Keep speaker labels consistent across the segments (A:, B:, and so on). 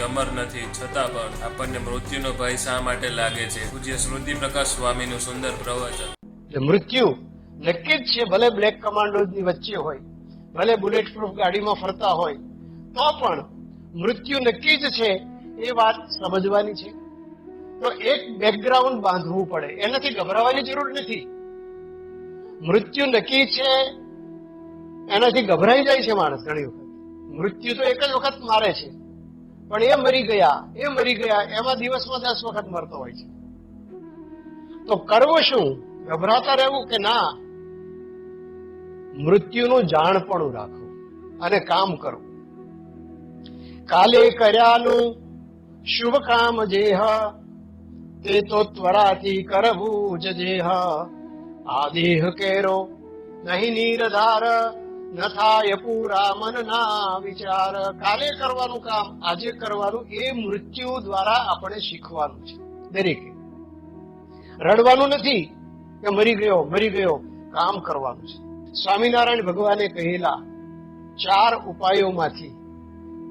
A: કોઈ અમર નથી, છતાં પણ આપણને મૃત્યુનો ભય શા માટે લાગે છે? પૂજ્ય સ્મૃતિ પ્રકાશ સ્વામીનું સુંદર પ્રવચન.
B: મૃત્યુ નક્કી જ છે, ભલે બ્લેક કમાન્ડોની વચ્ચે હોય, ભલે બુલેટ પ્રૂફ ગાડીમાં ફરતા હોય, તો પણ મૃત્યુ નક્કી જ છે, એ વાત સમજવાની છે. તો એક બેકગ્રાઉન્ડ બાંધવું પડે, એનાથી ગભરાવાની જરૂર નથી. મૃત્યુ નક્કી છે, એનાથી ગભરાઈ જાય છે માણસ ઘણી વખત. મૃત્યુ તો એક જ વખત મારે છે. પણ એ મરી ગયા, એ મરી ગયા એમાં દિવસમાં દસ વખત મરતો હોય છે. તો કરવું શું? ગભરાતા રહેવું કે ના? મૃત્યુનું જાણપણું રાખવું અને કામ કરવું. કાલે કર્યાનું શુભ કામ જેહ, તે તો ત્વરાથી કરવું જ જેહ. આ દેહ કેરો, નહીં નીરધાર ન થાય પૂરા મનના વિચાર. કાલે કરવાનું કામ, આજે કરવાનું, એ મૃત્યુ દ્વારા આપણે શીખવાનું છે. દરેકે. રડવાનું નથી કે મરી ગયો મરી ગયો, કામ કરવાનું છે. સ્વામિનારાયણ ભગવાને કહેલા, ચાર ઉપાયોમાંથી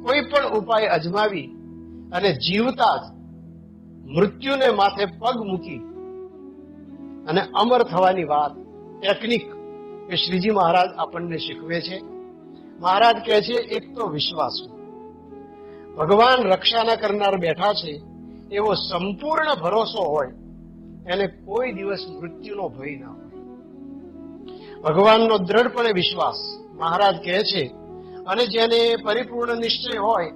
B: કોઈ પણ ઉપાય અજમાવી અને જીવતા જ મૃત્યુને માથે પગ મૂકી અને અમર થવાની વાત ટેકનિક એ શ્રીજી મહારાજ આપણને શીખવે છે. મહારાજ કહે છે, એક તો વિશ્વાસ ભગવાન રક્ષાના કરનાર બેઠા છે, એવો સંપૂર્ણ ભરોસો હોય, એને કોઈ દિવસ મૃત્યુનો ભય ના હોય. ભગવાનનો દ્રઢપણે વિશ્વાસ મહારાજ કહે છે, અને જેને પરિપૂર્ણ નિશ્ચય હોય,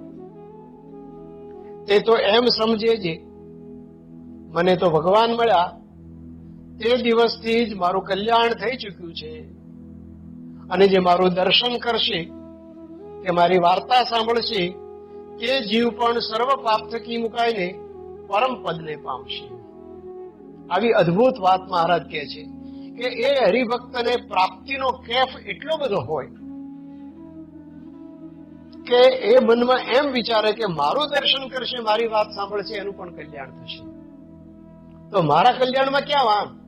B: તે તો એમ સમજે છે મને તો ભગવાન મળ્યા, તે દિવસથી જ મારું કલ્યાણ થઈ ચૂક્યું છે. અને જે મારું દર્શન કરશે કે મારી વાર્તા સાંભળશે, તે જીવ પણ સર્વ પાપ થકી મુકાઈને પરમ પદને પામશે. આવી અદ્ભુત વાત મહારાજ કહે છે કે એ હરિભક્તને પ્રાપ્તિનો કેફ એટલો બધો હોય કે એ મનમાં એમ વિચારે કે મારું દર્શન કરશે, મારી વાત સાંભળશે, એનું પણ કલ્યાણ થશે. તો મારા કલ્યાણમાં ક્યાં વાંક?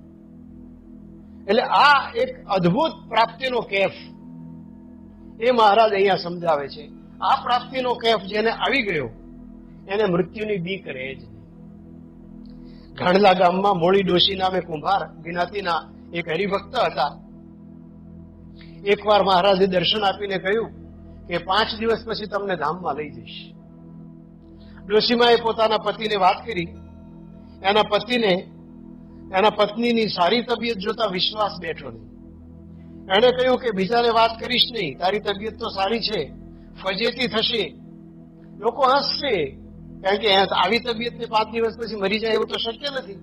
B: એટલે આ એક અદ્ભુત પ્રાપ્તિનો કેફ એ મહારાજ અહીંયા સમજાવે છે. આ પ્રાપ્તિનો કેફ જેને આવી ગયો, એને મૃત્યુની બીક રહે જ ગાંડલા ગામમાં મોળી ડોશી નામે કુંભાર જ્ઞાતિના એક હરિભક્ત હતા. એકવાર મહારાજે દર્શન આપીને કહ્યું કે પાંચ દિવસ પછી તમને ધામમાં લઈ જઈશ. ડોશીમાએ પોતાના પતિને વાત કરી. એના પતિને એના પત્નીની સારી તબિયત જોતા વિશ્વાસ બેઠો નહીં. એણે કહ્યું કે બીજાને વાત કરીશ નહીં, તારી તબિયત તો સારી છે, ફજેતી થશે. લોકો હસશે, કારણ કે આવી તબિયતને પાંચ દિવસ પછી મરી જાય એવું તો શક્ય નથી.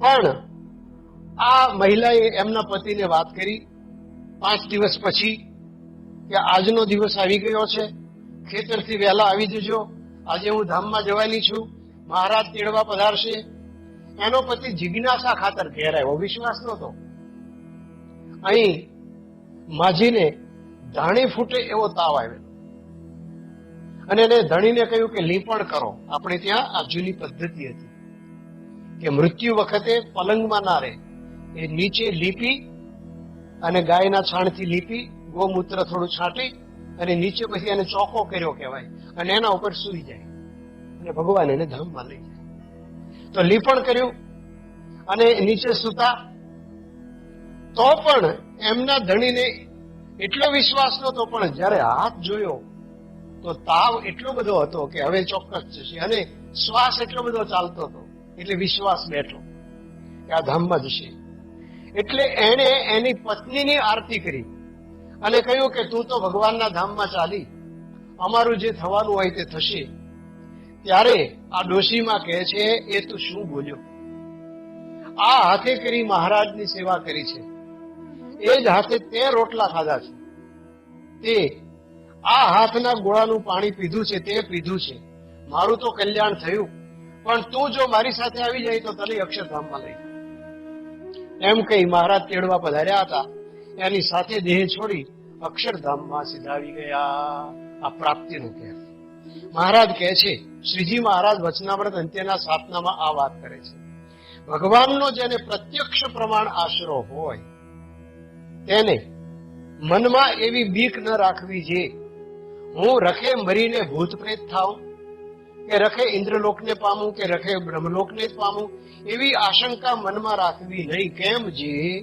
B: પણ આ મહિલાએ એમના પતિને વાત કરી, પાંચ દિવસ પછી કે આજનો દિવસ આવી ગયો છે, ખેતરથી વહેલા આવી જજો, આજે હું ધામમાં જવાની છું, મહારાજ તેડવા પધારશે એનો પતિ જિજ્ઞાસા ખાતર ઘેર આવ્યો વિશ્વાસ નહોતો. અહીં માજીને ધાણી ફૂટે એવો તાવ આવ્યો. અને એને ધણીને કહ્યું કે, લીપણ કરો. આપણે ત્યાં આ જૂની પદ્ધતિ હતી કે મૃત્યુ વખતે પલંગમાં ના રહે. એ નીચે લીપી અને ગાયના છાણથી લીપી, ગોમૂત્ર થોડું છાંટી અને નીચે પછી એને ચોખ્ખો કર્યો કહેવાય. અને એના ઉપર સૂઈ જાય. અને ભગવાન એને ધામમાં લઈ જાય. તો લીપણ કર્યું અને નીચે સુતા. તો પણ એમના ધણીને એટલો વિશ્વાસ નહોતો, પણ જ્યારે હાથ જોયો, તો તાવ એટલો બધો હતો કે હવે ચોક્કસ જશે અને શ્વાસ એટલો બધો ચાલતો હતો, એટલે વિશ્વાસ બેઠો કે આ ધામમાં જશે. એટલે એણે એની પત્નીની આરતી કરી અને કહ્યું કે તું તો ભગવાનના ધામમાં ચાલી, અમારું જે થવાનું હોય તે થશે. ત્યારે આ ડોશીમાં કહે છે, એ તું શું બોલ્યો? આ હાથે કરી મહારાજની સેવા કરી છે. એ જ હાથે તે રોટલા ખાધા છે. તે આ હાથના ગોળાનું પાણી પીધું છે, તે પીધું છે. મારું તો કલ્યાણ થયું. પણ તું જો મારી સાથે આવી જાય તો તને અક્ષરધામમાં લઈ એમ કહી મહારાજ તેડવા પધાર્યા હતા. એની સાથે દેહ છોડી અક્ષરધામમાં સીધાવી ગયા. આ પ્રાપ્તિનું કહેવાય મહારાજ કહે છે, શ્રીજી મહારાજ વચનામૃત અંત્યના સાધનામાં આ વાત કરે છે. ભગવાનનો જેને પ્રત્યક્ષ પ્રમાણ આશરો હોય, તેને મનમાં એવી બીક ન રાખવી જે, હું રખે મરીને ભૂત પ્રેત થાઉં, કે રખે ઇન્દ્રલોકને પામું, કે રખે બ્રહ્મલોકને પામું, એવી આશંકા મનમાં રાખવી નહીં. કેમ જે?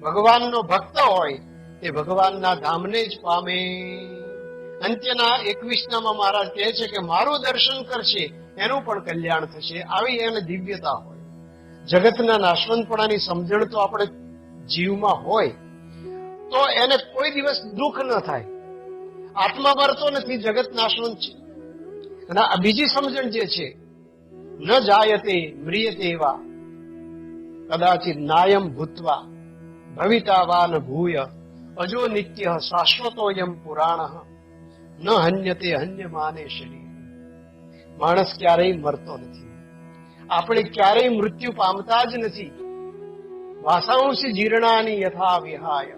B: ભગવાનનો ભક્ત હોય, તે ભગવાનના ધામને જ પામે. અંત્યના એકવીસનામાં મહારાજ કહે છે કે મારું દર્શન કરશે, એનું પણ કલ્યાણ થશે. આવી એને દિવ્યતા હોય. જગતના નાશવંતપણાની સમજણ તો આપણે જીવમાં હોય, તો એને કોઈ દિવસ દુઃખ ન થાય. આત્મા મરતો નથી, જગત નાશવંત છે. અને આ બીજી સમજણ જે છે, ન જાયતે મ્રિયતે એવા કદાચિત નાયમ ભૂતવા ભવિતાવાન ભૂય, અજો નિત્ય શાશ્વતોયમ પુરાણ. ન હન્યતે હન્ય માને શરીર. માણસ ક્યારેય મરતો નથી. આપણે ક્યારેય મૃત્યુ પામતા જ નથી. વાસાંશી જીર્ણાની યથા વિહાય.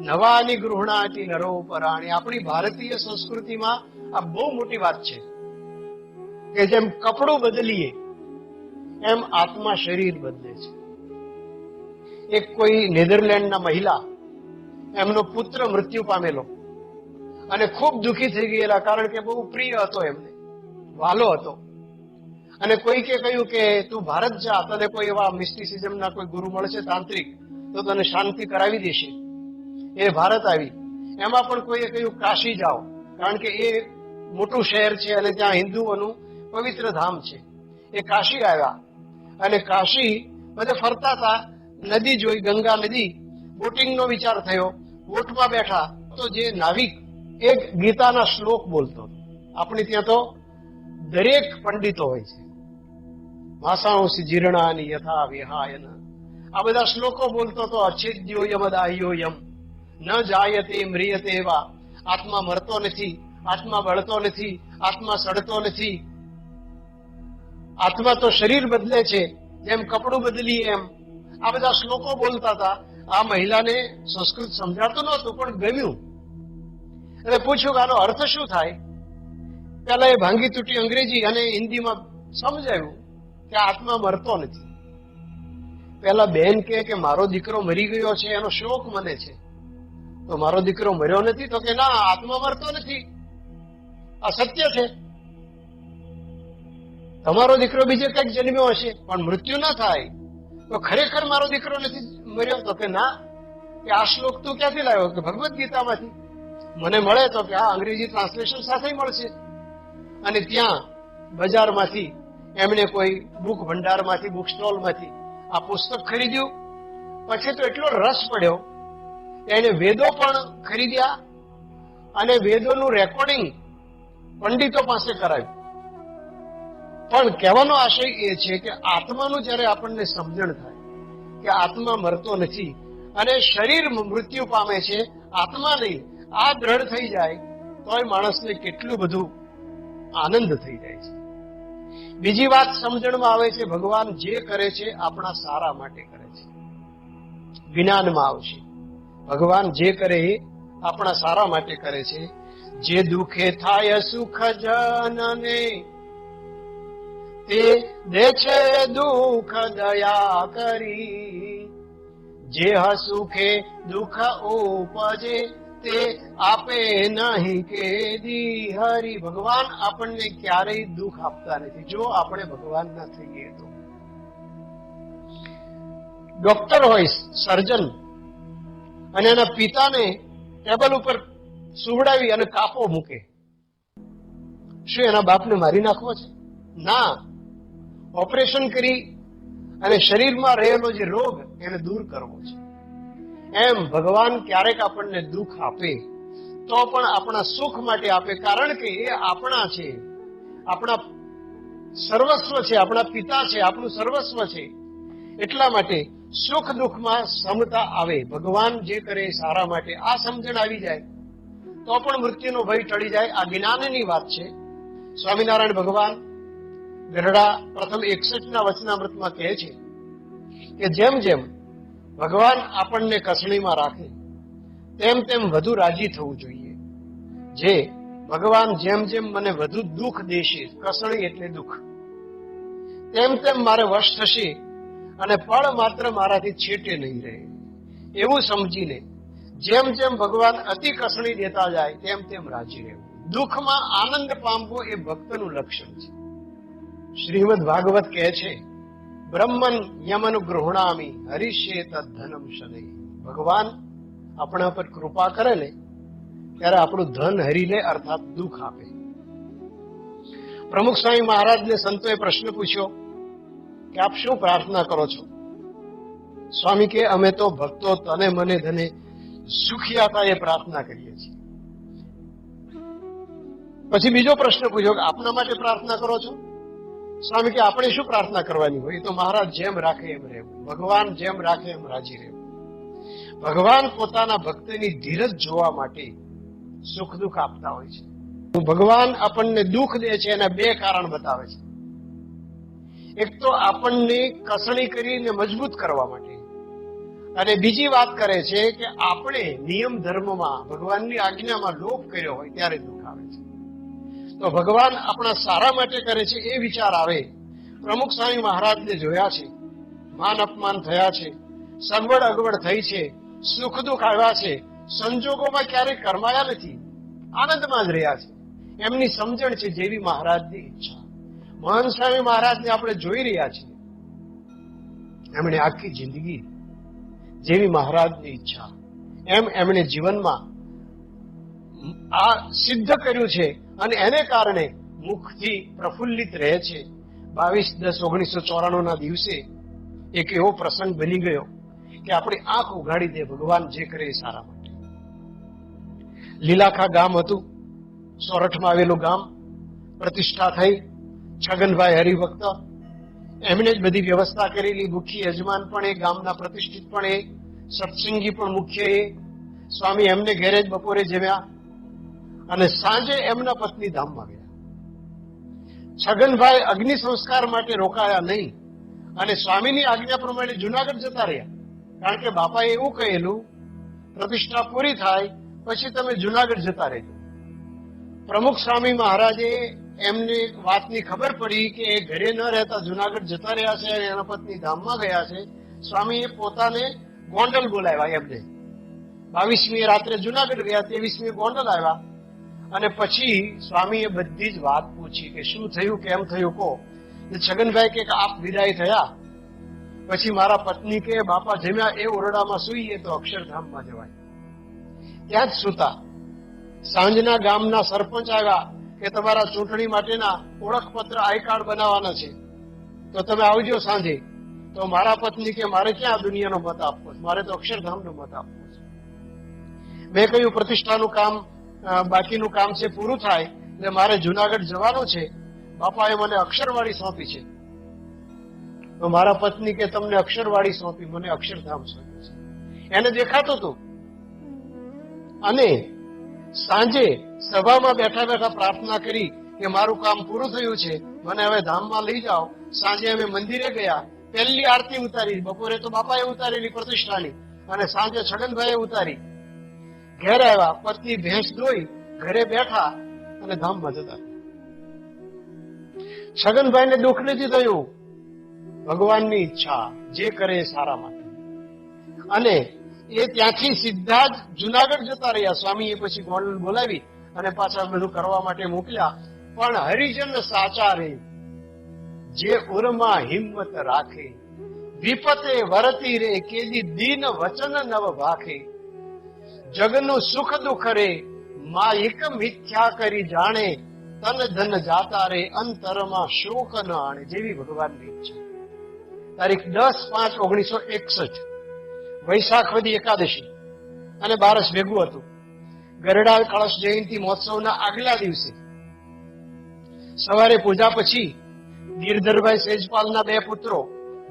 B: નવાની ગૃહણાતી નરોપરાણી આપણી ભારતીય સંસ્કૃતિમાં આ બહુ મોટી વાત છે કે જેમ કપડું બદલીએ, એમ આત્મા શરીર બદલે છે. એક કોઈ નેધરલેન્ડના મહિલા, એમનો પુત્ર મૃત્યુ પામેલો. અને ખૂબ દુઃખી થઈ ગયેલા, કારણ કે બહુ પ્રિય હતો એમને. વાલો હતો. અને કોઈકે કહ્યું કે, તું ભારત જા, તને કોઈ એવા મિસ્ટિસિઝમના કોઈ ગુરુ મળશે તાંત્રિક, તો તને શાંતિ કરાવી દેશે. એ ભારત આવી. એમાં પણ કોઈએ કહ્યું, કાશી જાઓ. કારણ કે એ મોટું શહેર છે અને ત્યાં હિન્દુઓનું પવિત્ર ધામ છે. એ કાશી આવ્યા. અને કાશી બધે ફરતા હતા. નદી જોઈ, ગંગા નદી. બોટિંગનો વિચાર થયો. બોટમાં બેઠા. તો જે નાવિક એક ગીતાના શ્લોક બોલતો આપણે ત્યાં તો દરેક પંડિતો હોય છે. માસાંશી જીર્ણાની યથા વિહાયન. આ બધા શ્લોકો બોલતો તો અછેદ્યો યમદાહ્યો યમ. ન જાયતે મ્રિયતે વા. આત્મા મરતો નથી, આત્મા બળતો નથી, આત્મા સડતો નથી. આત્મા તો શરીર બદલે છે, જેમ કપડું બદલી એમ. આ બધા શ્લોકો બોલતા હતા. આ મહિલાને સંસ્કૃત સમજાતું નહોતું, પણ ગમ્યું. એટલે પૂછ્યું કે આનો અર્થ શું થાય? પેલા એ ભાંગી તૂટી અંગ્રેજી અને હિન્દીમાં સમજાયું કે આત્મા મરતો નથી. પેલા બેન કહે કે મારો દીકરો મરી ગયો છે, એનો શોક મને છે. તો મારો દીકરો મર્યો નથી તો કે ના આત્મા મરતો નથી. આ સત્ય છે. તમારો દીકરો બીજે કંઈક જન્મ્યો હશે, પણ મૃત્યુ ના થાય. તો ખરેખર મારો દીકરો નથી મર્યો તો કે ના? કે આ શ્લોક તું ક્યાંથી લાવ્યો? કે ભગવદ્ ગીતામાંથી? મને મળે તો કે આ અંગ્રેજી ટ્રાન્સલેશન સાથે મળશે. અને ત્યાં બજારમાંથી એમણે કોઈ બુક ભંડારમાંથી, બુક સ્ટોલમાંથી આ પુસ્તક ખરીદ્યું. પછી તો એટલો રસ પડ્યો. એને વેદો પણ ખરીદ્યા અને વેદોનું રેકોર્ડિંગ પંડિતો પાસે કરાવ્યું. પણ કહેવાનો આશય એ છે કે આત્માનું જ્યારે આપણને સમજણ થાય કે આત્મા મરતો નથી અને શરીર મૃત્યુ પામે છે, આત્મા નહીં આ દ્રઢ થઈ જાય, તોય માણસને કેટલું બધું આનંદ થઈ જાય છે. બીજી વાત સમજણમાં આવે છે, ભગવાન જે કરે છે, આપણા સારા માટે કરે છે. જ્ઞાનમાં આવશે. ભગવાન જે કરે એ આપણા સારા માટે કરે છે. જે દુખે થાય, સુખ જનને તે દે છે દુઃખ દયા કરી. જે હસુખે દુઃખ ઉપજે તે આપે નહીં કે હરી ભગવાન આપણને ક્યારેય દુઃખ આપતા નથી. જો આપણે ભગવાન ના થઈએ તો. ડોક્ટર હોય, સર્જન, અને એના પિતાને ટેબલ ઉપર સુવડાવી અને કાપો મૂકે. શું એના બાપને મારી નાખવો છે? ના. ઓપરેશન કરી અને શરીરમાં રહેલો જે રોગ એને દૂર કરવો છે. એમ ભગવાન ક્યારેક આપણને દુઃખ આપે, તો પણ આપણા સુખ માટે આપે, કારણ કે એ આપણા છે. આપણા સર્વસ્વ છે, આપણા પિતા છે, આપણું સર્વસ્વ છે. એટલા માટે સુખ દુઃખમાં સમતા આવે. ભગવાન જે કરે સારા માટે. આ સમજણ આવી જાય, તો પણ મૃત્યુનો ભય ટળી જાય. આ જ્ઞાનની વાત છે. સ્વામિનારાયણ ભગવાન ગઢડા પ્રથમ એકસઠ ના વચનામૃતમાં કહે છે કે જેમ જેમ ભગવાન આપણને કસણીમાં રાખે. તેમ તેમ વધુ રાજી થવું જોઈએ. જે ભગવાન જેમ જેમ મને વધુ દુઃખ દેશે, કસણી એટલે દુઃખ. તેમ તેમ મારે વશ થશે અને પળ માત્ર મારાથી છેટે નહીં રહે. એવું સમજીને જેમ જેમ ભગવાન અતિ કસણી દેતા જાય, તેમ તેમ રાજી રહેવું. દુઃખમાં આનંદ પામવો એ ભક્તનું લક્ષણ છે. શ્રીમદ ભાગવત કહે છે બ્રહ્મન યમન ગૃહણામી, હરીશે ધનમ શનૈ ભગવાન આપણા પર કૃપા કરે ને, ત્યારે આપણું ધન હરીને અર્થાત દુઃખ આપે. પ્રમુખ સ્વામી મહારાજને સંતોએ પ્રશ્ન પૂછ્યો કે આપ શું પ્રાર્થના કરો છો? સ્વામી કે, અમે તો ભક્તો, તને મને ધને સુખિયાતા એ પ્રાર્થના કરીએ છીએ. પછી બીજો પ્રશ્ન પૂછ્યો કે આપના માટે પ્રાર્થના કરો છો? સ્વામી કે, આપણે શું પ્રાર્થના કરવાની હોય? તો મહારાજ જેમ રાખે એમ રહેવું. ભગવાન જેમ રાખે એમ રાજી રહેવું. ભગવાન પોતાના ભક્તની ધીરજ જોવા માટે સુખ દુઃખ આપતા હોય છે. ભગવાન આપણને દુઃખ દે છે એના બે કારણ બતાવે છે. એક તો આપણને કસણી કરીને મજબૂત કરવા માટે. અને બીજી વાત કરે છે કે, આપણે નિયમ ધર્મમાં ભગવાનની આજ્ઞામાં લોપ કર્યો હોય ત્યારે દુઃખ આવે છે. તો ભગવાન આપણા સારા માટે કરે છે એ વિચાર આવે. પ્રમુખ સ્વામી મહારાજને જોયા છે. માન અપમાન થયા છે. સગવડ અગવડ થઈ છે. સુખ દુઃખ આવ્યા છે. સંજોગોમાં ક્યારેય કરમાયા નથી. આનંદમાં જ રહ્યા છે. એમની સમજણ છે જેવી મહારાજની ઈચ્છા. મહાન સ્વામી મહારાજને આપણે જોઈ રહ્યા છીએ. એમણે આખી જિંદગી જેવી મહારાજની ઈચ્છા. એમ એમણે જીવનમાં આ સિદ્ધ કર્યું છે. અને એને કારણે મુખથી પ્રફુલ્લિત રહે છે. બાવીસ દસ ઓગણીસો ચોરાણું ના દિવસે એક એવો પ્રસંગ બની ગયો કે આપણી આંખ ઉઘાડી દે ભગવાન જે કરે એ સારા માટે. લીલાખા ગામ હતું. સોરઠમાં આવેલું ગામ પ્રતિષ્ઠા થઈ. છગનભાઈ હરિભક્ત એમણે જ બધી વ્યવસ્થા કરેલી. મુખ્ય યજમાન પણ એ, ગામના પ્રતિષ્ઠિત પણ એ, સત્સંગી પણ મુખ્ય એ. સ્વામી એમને ઘેરે જ બપોરે જમ્યા. અને સાંજે એમના પત્ની ધામમાં ગયા. છગનભાઈ અગ્નિ સંસ્કાર માટે રોકાયા નહીં અને સ્વામીની આજ્ઞા પ્રમાણે જુનાગઢ જતા રહ્યા. કારણ કે બાપાએ એવું કહેલું, પ્રતિષ્ઠા પૂરી થાય, પછી તમે જુનાગઢ જતા રહેજો. પ્રમુખ સ્વામી મહારાજે એમને વાતની ખબર પડી કે એ ઘરે ન રહેતા જુનાગઢ જતા રહ્યા છે અને એના પત્ની ધામમાં ગયા છે. સ્વામીએ પોતાને ગોંડલ બોલાવ્યા એમને. બાવીસમી રાત્રે જુનાગઢ ગયા, ત્રેવીસમી ગોંડલ આવ્યા. અને પછી સ્વામીએ બધી જ વાત પૂછી કે શું થયું, કેમ થયું કો છગનભાઈ કે આપ વિદાય થયા. પછી મારા પત્ની કે, બાપા જમ્યા એ ઓરડામાં સુઈએ તો અક્ષરધામમાં જવાય. ત્યાં જ સુતા. સાંજના ગામના સરપંચ આવ્યા કે તમારા ચૂંટણી માટેના ઓળખપત્ર આઈ કાર્ડ બનાવવાના છે. તો તમે આવજો સાંજે. તો મારા પત્ની કે, મારે ક્યાં દુનિયાનો મત આપવો મારે તો અક્ષરધામનો મત આપવો છે. મેં કહ્યું, પ્રતિષ્ઠાનું કામ બાકીનું કામ છે પૂરું થાય એટલે મારે જુનાગઢ જવાનું છે. બાપાએ મને અક્ષરવાળી સોંપી છે. તો મારા પત્ની કે તમને અક્ષરવાળી સોંપી, મને અક્ષરધામ સોંપ્યું છે. એને દેખાતું હતું અને સાંજે સભામાં બેઠા બેઠા પ્રાર્થના કરી કે મારું કામ પૂરું થયું છે, મને હવે ધામમાં લઈ જાઓ. સાંજે અમે મંદિરે ગયા. પહેલી આરતી ઉતારી. બપોરે તો બાપાએ ઉતારેલી પ્રતિષ્ઠાની. અને સાંજે છગનભાઈએ ઉતારી. ઘેર આવ્યા પત્ની ભેંસ દોઈ ઘરે બેઠા અને ધામમાં જતા. છગનભાઈને દુઃખ નથી થયું. ભગવાનની ઈચ્છા જે કરે એ સારા માટે. અને એ ત્યાંથી સીધા જ જુનાગઢ જતા રહ્યા. સ્વામીએ પછી ગોંડલ બોલાવી અને પાછા બધું કરવા માટે મોકલ્યા. પણ હરિજન સાચા રે. જે ઉરમાં હિંમત રાખે, વિપતે વરતી રે, કેદી દીન વચન નવ ભાખે. જગનું સુખ દુઃખ રે, મા એક મિથ્યા કરી જાણે, તન ધન જાતા રે, અંતરમાં શોક ન આણે, જેવી ભગવાનની ઈચ્છા તારીખ દસ પાંચ ઓગણીસો એકસઠ વૈશાખ વદી એકાદશી, અને બારસ ભેગું હતું. ગરડા કળશ જયંતિ મહોત્સવના આગલા દિવસે, સવારે પૂજા પછી ગિરધરભાઈ સેજપાલના બે પુત્રો,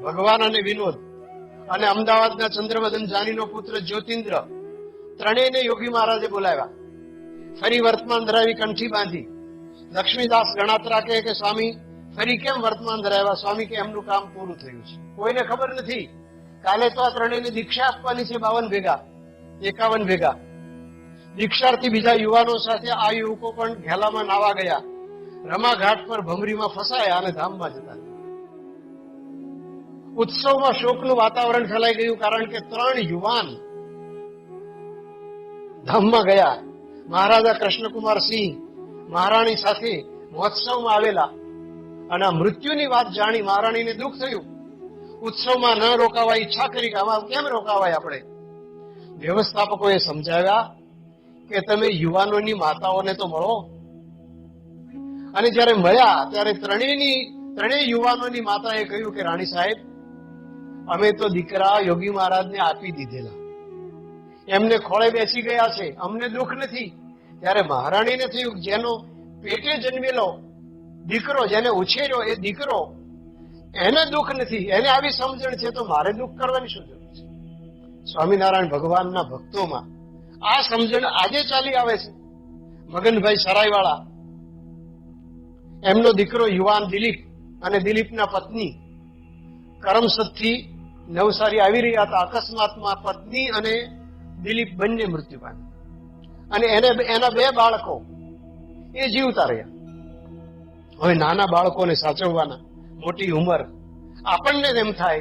B: ભગવાન અને વિનોદ, અને અમદાવાદના ચંદ્રવદન જાનીનો પુત્ર જ્યોતિન્દ્ર ત્રણેયને યોગી મહારાજે બોલાવ્યા. ફરી વર્તમાન ધરાવી કંઠી બાંધી. લક્ષ્મીદાસ ગણાત્રા કહે કે સ્વામી, ફરી કેમ વર્તમાન ધરાવ્યા? સ્વામી કે એમનું કામ પૂરું થયું છે. કોઈને ખબર નથી. કાલે તો આ ત્રણેયને દીક્ષા આપવાની છે બાવન ભેગા, એકાવન ભેગા. દીક્ષાર્થી બીજા યુવાનો સાથે આ યુવકો પણ ઘેલામાં નાવા ગયા. રમાઘાટ પર ભમરીમાં ફસાયા અને ધામમાં જતા. ઉત્સવમાં શોકનું વાતાવરણ ફેલાઈ ગયું કારણ કે ત્રણ યુવાન ધામમાં ગયા. મહારાજા કૃષ્ણકુમાર સિંહ, મહારાણી સાથે મહોત્સવમાં આવેલા. અને આ મૃત્યુની વાત જાણી મહારાણીને દુઃખ થયું. ઉત્સવમાં ન રોકાવા ઈચ્છા કરી કેમ રોકાવાય આપણે? વ્યવસ્થાપકોએ સમજાવ્યા કે તમે યુવાનોની માતાઓને તો મળો. અને જ્યારે મળ્યા, ત્યારે ત્રણેયની, ત્રણેય યુવાનોની માતાએ કહ્યું કે, રાણી સાહેબ, અમે તો દીકરા યોગી મહારાજને આપી દીધેલા. એમને ખોળે બેસી ગયા છે. અમને દુઃખ નથી. ત્યારે મહારાણીને થયું જેનો પેટે જન્મેલો દીકરો, જેને ઉછેર્યો એ દીકરો, એને દુઃખ નથી. એને આવી સમજણ છે તો મારે દુઃખ કરવાની શું જરૂર છે? સ્વામિનારાયણ ભગવાનના ભક્તોમાં આ સમજણ આજે ચાલી આવે છે. મગનભાઈ સરાયવાળા, એમનો દીકરો યુવાન દિલીપ અને દિલીપના પત્ની કરમસદથી નવસારી આવી રહ્યા હતા. અકસ્માતમાં પત્ની અને દિલીપ બંને મૃત્યુ પામ્યા અને એને એના બે બાળકો એ જીવતા રહ્યા. હવે નાના બાળકોને સાચવવાના મોટી ઉંમર આપણને એમ થાય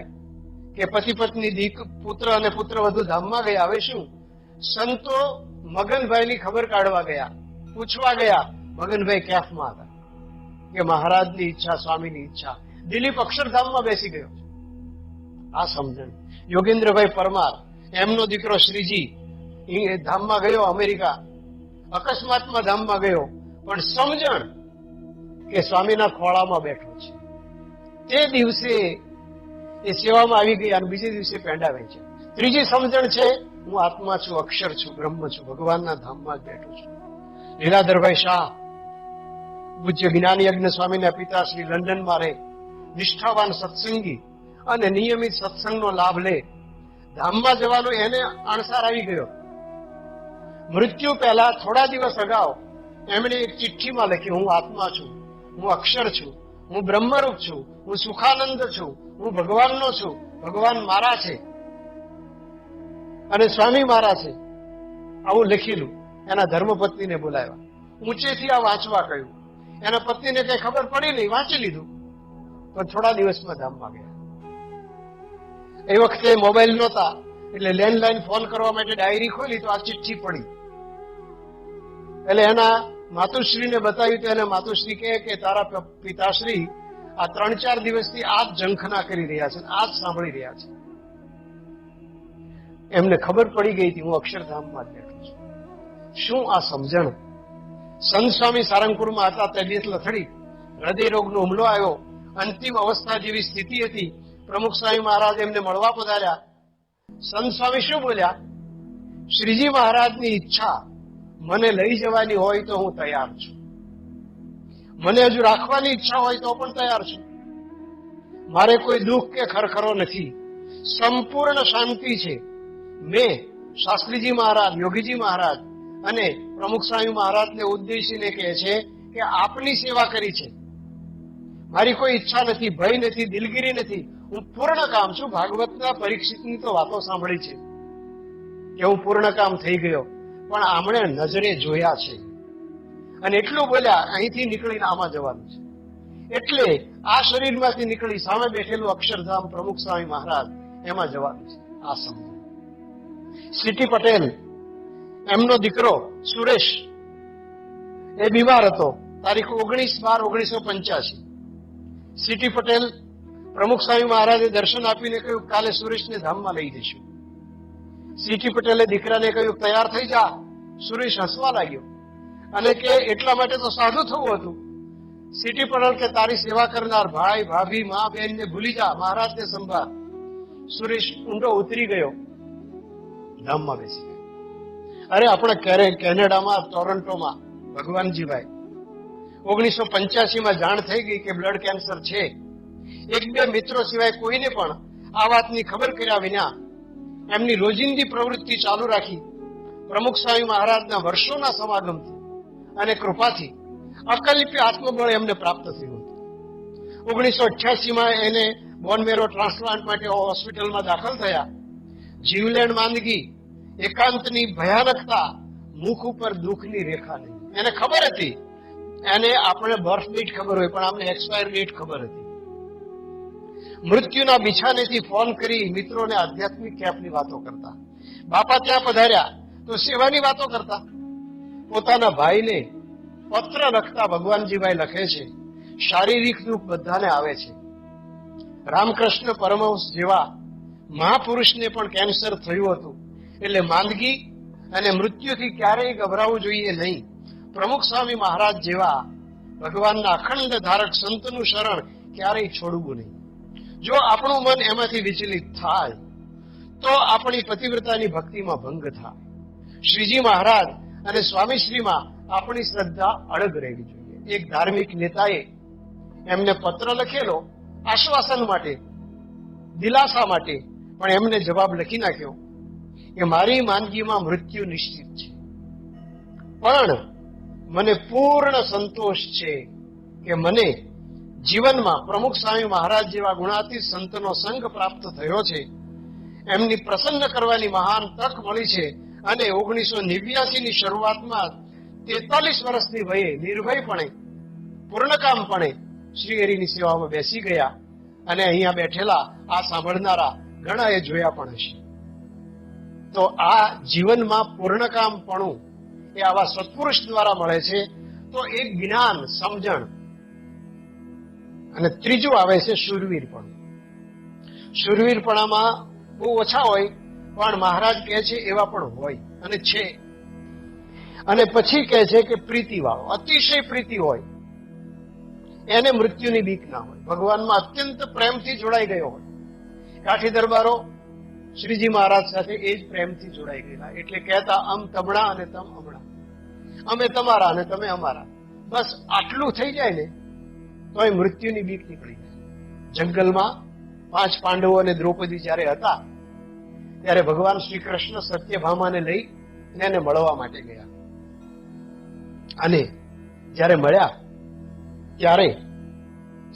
B: કે પતિ પત્ની દીક પુત્ર અને પુત્ર વધુ ધામમાં ગયા. હવે શું? સંતો મગનભાઈની ખબર કાઢવા ગયા, પૂછવા ગયા, મગનભાઈ કેફમાં હતા? કે મહારાજની ઈચ્છા, સ્વામીની ઈચ્છા. દિલીપ અક્ષરધામમાં બેસી ગયો. આ સમજણ. યોગેન્દ્રભાઈ પરમાર એમનો દીકરો શ્રીજી એ ધામમાં ગયો અમેરિકા. અકસ્માતમાં ધામમાં ગયો. પણ સમજણ કે સ્વામીના ખોળામાં બેઠો છે. તે દિવસે એ સેવામાં આવી ગયા અને બીજે દિવસે પેંડા છે ત્રીજી સમજણ છે, હું આત્મા છું, અક્ષર છું, બ્રહ્મ છું, ભગવાનના ધામમાં જ બેઠો છું. લીલાધરભાઈ શાહ, પૂજ્ય જ્ઞાન યજ્ઞ સ્વામીના પિતા શ્રી લંડનમાં રહે નિષ્ઠાવાન સત્સંગી અને નિયમિત સત્સંગનો લાભ લે ધામમાં જવાનો એને અણસાર આવી ગયો. મૃત્યુ પહેલા થોડા દિવસ અગાઉ એમણે એક ચિઠ્ઠીમાં લખ્યું, હું આત્મા છું, હું અક્ષર છું, હું બ્રહ્મરૂપ છું, હું સુખાનંદ છું, હું ભગવાનનો છું, ભગવાન મારા છે. અને સ્વામી મારા છે. આવું લખેલું, એના ધર્મપત્નીને બોલાવ્યા. ઊંચેથી આ વાંચવા કહ્યું. એના પત્નીને કઈ ખબર પડી નહીં, વાંચી લીધું. પણ થોડા દિવસમાં ધામમાં ગયા. એ વખતે મોબાઈલ નહોતા, એટલે લેન્ડલાઈન ફોન કરવા માટે ડાયરી ખોલી તો આ ચિઠ્ઠી પડી. એટલે એના માતુશ્રીને બતાવ્યું એને માતુશ્રી કહે કે, તારા પિતાશ્રી આ ત્રણ ચાર દિવસથી આ જ ઝંખના કરી રહ્યા છે આ જ સાંભળી રહ્યા છે. એમને ખબર પડી ગઈ હતી, હું અક્ષરધામમાં બેઠો છું. શું આ સમજણ? સંત સ્વામી સારંગપુરમાં હતા તબિયત લથડી. હૃદય રોગનો હુમલો આવ્યો. અંતિમ અવસ્થા જેવી સ્થિતિ હતી. પ્રમુખ સ્વામી મહારાજ એમને મળવા પધાર્યા. સંત સ્વામી શું બોલ્યા? શ્રીજી મહારાજની ઈચ્છા, મને લઈ જવાની હોય તો હું તૈયાર છું. મને હજુ રાખવાની ઈચ્છા હોય તો પણ તૈયાર છું. મારે કોઈ દુઃખ કે ખરખરો નથી. સંપૂર્ણ શાંતિ છે. મેં શાસ્ત્રીજી મહારાજ, યોગીજી મહારાજ અને પ્રમુખ સ્વામી મહારાજને ઉદ્દેશીને કહે છે કે આપની સેવા કરી છે. મારી કોઈ ઈચ્છા નથી, ભય નથી, દિલગીરી નથી. હું પૂર્ણ કામ છું. ભાગવતના પરીક્ષિતની તો વાતો સાંભળી છે. કે હું પૂર્ણ કામ થઈ ગયો, પણ આમણે નજરે જોયા છે. અને એટલું બોલ્યા, અહીંથી નીકળીને આમાં જવાનું છે. એટલે આ શરીરમાંથી નીકળી સામે બેઠેલું અક્ષરધામ પ્રમુખ સ્વામી મહારાજ એમાં જવાનું છે. આ સમય સીટી પટેલ, એમનો દીકરો સુરેશ, એ બીમાર હતો. તારીખ ઓગણીસ બાર ઓગણીસો પંચ્યાસી. સીટી પટેલ પ્રમુખ સ્વામી મહારાજે દર્શન આપીને કહ્યું, કાલે સુરેશને ધામમાં લઈ જઈશું. સીટી પટેલે દીકરાને કહ્યું, તૈયાર થઈ જા. સુરેશ હસવા લાગ્યો. અને કે એટલા માટે તો સાધુ થવું હતું. સીટી પટેલ કે, તારી સેવા કરનાર ભાઈ, ભાભી, મા બહેનને ભૂલી જા, મહારાજને સંભાળ. સુરેશ ઊંડો ઉતરી ગયો. ધામમાં બેસી ગયો. અરે, આપણે કેરે કેનેડામાં, ટોરન્ટોમાં. ભગવાનજીભાઈ. ઓગણીસો પંચ્યાસીમાં જાણ થઈ ગઈ કે બ્લડ કેન્સર છે. એક બે મિત્રો સિવાય કોઈને પણ આ વાતની ખબર કર્યા વિના એમની રોજિંદી પ્રવૃત્તિ ચાલુ રાખી પ્રમુખ સ્વામી મહારાજના વર્ષોના સમાગમથી અને કૃપાથી અકલ્પ્ય આત્મબળ એમને પ્રાપ્ત થયું ઓગણીસો અઠ્યાસીમાં એને બોન મેરો ટ્રાન્સપ્લાન્ટ માટે હોસ્પિટલમાં દાખલ થયા. જીવલેણ માંદગી, એકાંતની ભયાનકતા, મુખ ઉપર દુઃખની રેખા નહીં એને ખબર હતી. એને આપણે બર્થ ડેટ ખબર હોય, પણ આપણે એક્સપાયર ડેટ ખબર હતી. મૃત્યુના બિછાનેથી ફોન કરી મિત્રોને આધ્યાત્મિક કેમ્પની વાતો કરતા. બાપા ત્યાં પધાર્યા, તો સેવાની વાતો કરતા. પોતાના ભાઈને પત્ર લખતા ભગવાનજીભાઈ લખે છે શારીરિક દુઃખ બધાને આવે છે. રામકૃષ્ણ પરમહંસ જેવા મહાપુરુષને પણ કેન્સર થયું હતું. એટલે માંદગી અને મૃત્યુથી ક્યારેય ગભરાવું જોઈએ નહીં. પ્રમુખ સ્વામી મહારાજ જેવા ભગવાનના અખંડ ધારક સંતનું શરણ ક્યારેય છોડવું નહીં. જો આપણું મન એમાંથી વિચલિત થાય, તો આપણી પતિવ્રતાની ભક્તિમાં ભંગ થાય. શ્રીજી મહારાજ અને સ્વામીશ્રીમાં આપણી શ્રદ્ધા અડગ રહેવી જોઈએ. એક ધાર્મિક નેતાએ એમને પત્ર લખેલો આશ્વાસન માટે, દિલાસા માટે, પણ એમને જવાબ લખી નાખ્યો કે મારી માંદગીમાં મૃત્યુ નિશ્ચિત છે. પણ મને પૂર્ણ સંતોષ છે કે મને જીવનમાં પ્રમુખ સ્વામી મહારાજ જેવા ગુણાતી સંતનો સંગ પ્રાપ્ત થયો છે. એમની પ્રસન્ન કરવાની મહાન તક મળી છે અને ઓગણીસો નેવ્યાસી ની શરૂઆતમાં તેતાલીસ વર્ષની વયે નિર્ભયપણે, પૂર્ણકામપણે શ્રી હરિની સેવામાં બેસી ગયા અને અહીંયા બેઠેલા આ સાંભળનારા ઘણા એ જોયા પણ હશે. તો આ જીવનમાં પૂર્ણકામપણું એ આવા સત્પુરુષ દ્વારા મળે છે. તો એક જ્ઞાન, સમજણ અને ત્રીજું આવે છે શુરવીરપણું. શુરવીરપણામાં બહુ ઓછા હોય, પણ મહારાજ કહે છે એવા પણ હોય, અને છે. અને પછી કહે છે કે પ્રીતિ વાળો અતિશય પ્રીતિ હોય. એને મૃત્યુની બીક ના હોય. ભગવાનમાં અત્યંત પ્રેમથી જોડાઈ ગયો હોય. કાઠી દરબારો, શ્રીજી મહારાજ સાથે એ જ પ્રેમથી જોડાઈ ગયેલા. એટલે કહેતા અમ તમણા અને તમ અમણા અમે તમારા અને તમે અમારા. બસ આટલું થઈ જાય ને તો એ મૃત્યુની બીક નીકળી જંગલમાં પાંચ પાંડવો અને દ્રૌપદી જ્યારે હતા, ત્યારે ભગવાન શ્રી કૃષ્ણ સત્યભામાને લઈ એને મળવા માટે ગયા. અને જ્યારે મળ્યા, ત્યારે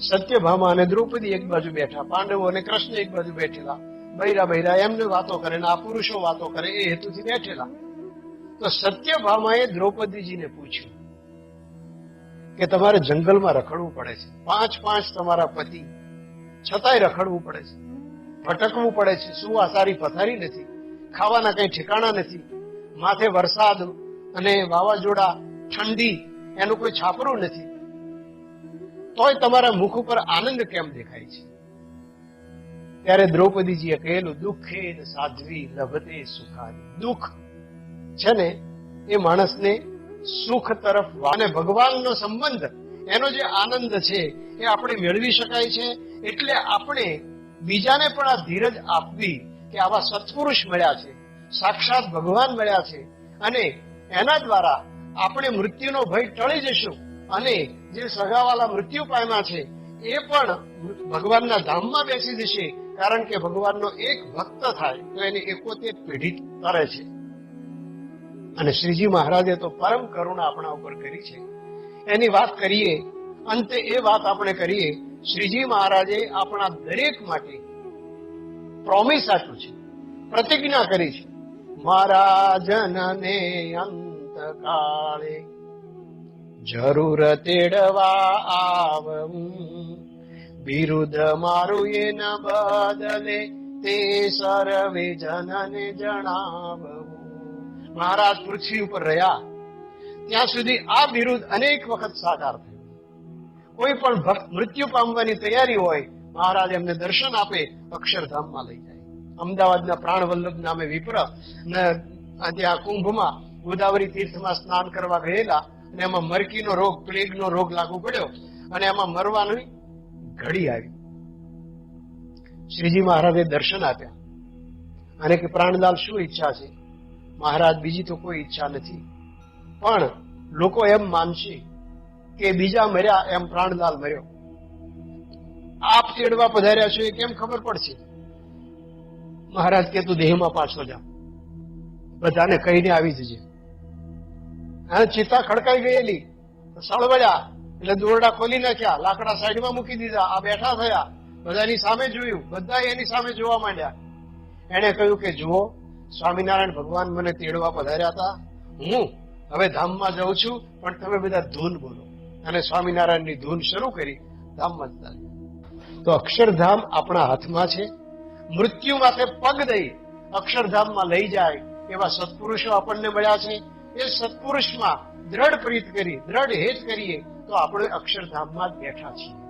B: સત્યભામા અને દ્રૌપદી એક બાજુ બેઠા, પાંડવો અને કૃષ્ણ એક બાજુ બેઠેલા. બૈરા બૈરા એમને વાતો કરે ને આ પુરુષો વાતો કરે, એ હેતુથી બેઠેલા. તો સત્યભામાએ દ્રૌપદીજીને પૂછ્યું કે તમારે જંગલમાં રખડવું પડે છે. પાંચ પાંચ તમારા પતિ. છતાંય રખડવું પડે છે. ભટકવું પડે છે. શું આ સારી પથારી નથી? ખાવાના કઈ ઠેકાણા નથી? માથે વરસાદ અને વાવાઝોડા, ઠંડી, એનું કોઈ છાપરું નથી. તોય તમારા મુખ ઉપર આનંદ કેમ દેખાય છે? ત્યારે દ્રૌપદીજીએ કહેલું, દુઃખે સાધ્વી, લભતે સુખાદી. દુઃખ છે ને, એ માણસને સુખ તરફ અને ભગવાનનો સંબંધ, એનો જે આનંદ છે, એ આપણે મેળવી શકાય છે, એટલે આપણે બીજાને પણ આ ધીરજ આપવી કે આવા સત્પુરુષ મળ્યા છે, સાક્ષાત ભગવાન મળ્યા છે, અને એના દ્વારા આપણે મૃત્યુનો ભય ટળી જશું, અને જે સગાવાલા મૃત્યુ પામ્યા છે, એ પણ ભગવાનના ધામમાં બેસી જશે, કારણ કે ભગવાનનો એક ભક્ત થાય, તો એને એકોતેર પેઢી તરે છે. અને શ્રીજી મહારાજે તો પરમ કરુણા આપણા ઉપર કરી છે. એની વાત કરીએ, અંતે એ વાત આપણે કરીએ, શ્રીજી મહારાજે આપણા દરેક માટે પ્રોમિસ આપ્યું છે, પ્રતિજ્ઞા કરી છે. મારા જનને અંતકાળે જરૂર તેડવા આવ. બિરુદ મારું એ ન બદલે, તે સર્વે જનને જણાવવું મહારાજ પૃથ્વી ઉપર રહ્યા. ત્યાં સુધી આ બિરુદ અનેક વખત સાકાર થયું. કોઈ પણ ભક્ત મૃત્યુ પામવાની તૈયારી હોય, મહારાજ એમને દર્શન આપે, અક્ષરધામમાં લઈ જાય. અમદાવાદના પ્રાણવલ્લભ નામે વિપ્ર આ કુંભમાં ગોદાવરી તીર્થમાં સ્નાન કરવા ગયેલા અને એમાં મરકીનો રોગ, પ્લેગનો રોગ લાગુ પડ્યો અને એમાં મરવાની ઘડી આવી. શ્રીજી મહારાજે દર્શન આપ્યા. અને કે પ્રાણલાલ શું ઈચ્છા છે? મહારાજ, બીજી તો કોઈ ઈચ્છા નથી. પણ લોકો એમ માનશે કે બીજા મર્યા એમ પ્રાણલાલ મર્યો. આપ તેડવા પધાર્યા છો એ કેમ ખબર પડશે? મહારાજ કે તું દેહમાં પાછો જા. બધાને કહીને આવી જજે. હા ચિત્તા ખડકાઈ ગયેલી. સળવડ્યા એટલે દોરડા ખોલી નાખ્યા. લાકડા સાઈડમાં મૂકી દીધા. આ બેઠા થયા. બધાની સામે જોયું. બધા એની સામે જોવા માંડ્યા. એણે કહ્યું કે જુઓ સ્વામિનારાયણ ભગવાન મને તેડવા પધાર્યા હતા. હું હવે ધામમાં જઉં છું, પણ તમે બધા ધૂન બોલો. અને સ્વામિનારાયણની ધૂન શરૂ કરી ધામમાં જતા તો અક્ષરધામ આપણા હાથમાં છે. મૃત્યુ માથે પગ દઈ અક્ષરધામમાં લઈ જાય એવા સત્પુરુષો આપણને મળ્યા છે. એ સત્પુરુષમાં દ્રઢ પ્રીત કરી, દ્રઢ હેત કરીએ તો આપણે અક્ષરધામમાં જ બેઠા છીએ.